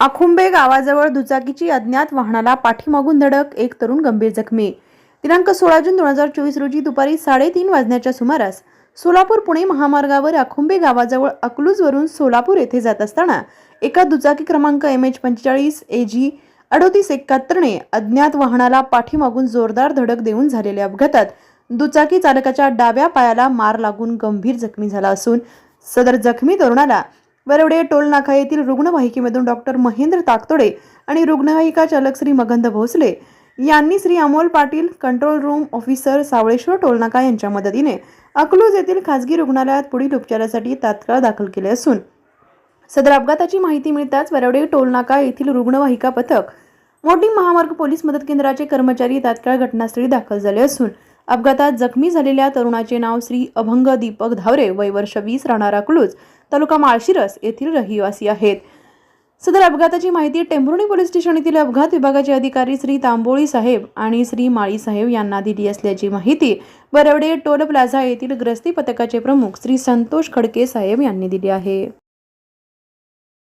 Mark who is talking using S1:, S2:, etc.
S1: आखुंबे गावाजवळ दुचाकीची अज्ञात वाहनाला पाठीमागून धडक एक तरुण गंभीर जखमी. दिनांक सोळा जून दोन हजार चोवीस रोजी दुपारी साडेतीन वाजण्याच्या सुमारास सोलापूर पुणे महामार्गावर आखुंबे गावाजवळ अकलूजवरून सोलापूर येथे जात असताना एका दुचाकी क्रमांक एम एच पंचेचाळीस ए जी अडोतीस एकाहत्तरने अज्ञात वाहनाला पाठीमागून जोरदार धडक देऊन झालेल्या अपघातात दुचाकी चालकाच्या डाव्या पायाला मार लागून गंभीर जखमी झाला असून सदर जखमी तरुणाला वरवडे टोलनाका येथील रुग्णवाहिकेमधून डॉक्टर महेंद्र ताकतोडे आणि रुग्णवाहिका चालक श्री मगंध भोसले यांनी Shri Amol Patil control room officer Savaleshwar टोलनाका यांच्या मदतीने अकलूज येथील खासगी रुग्णालयात पुढील उपचारासाठी तात्काळ दाखल केले असून सदर अपघाताची माहिती मिळताच वरवडे टोलनाका येथील रुग्णवाहिका पथक मोटिंग महामार्ग पोलीस मदत केंद्राचे कर्मचारी तात्काळ घटनास्थळी दाखल झाले असून अपघातात जखमी झालेल्या तरुणाचे नाव श्री अभंग दीपक धावरे वय वर्ष वीस राहणार अकलूज तालुका माळशिरस येथील रहिवासी आहेत. सदर अपघाताची माहिती टेंभुर्णी पोलीस स्टेशन येथील अपघात विभागाचे अधिकारी श्री तांबोळी साहेब आणि श्री माळी साहेब यांना दिली असल्याची माहिती बरवडे टोल प्लाझा येथील ग्रस्ती पथकाचे प्रमुख श्री संतोष खडके साहेब यांनी दिली आहे.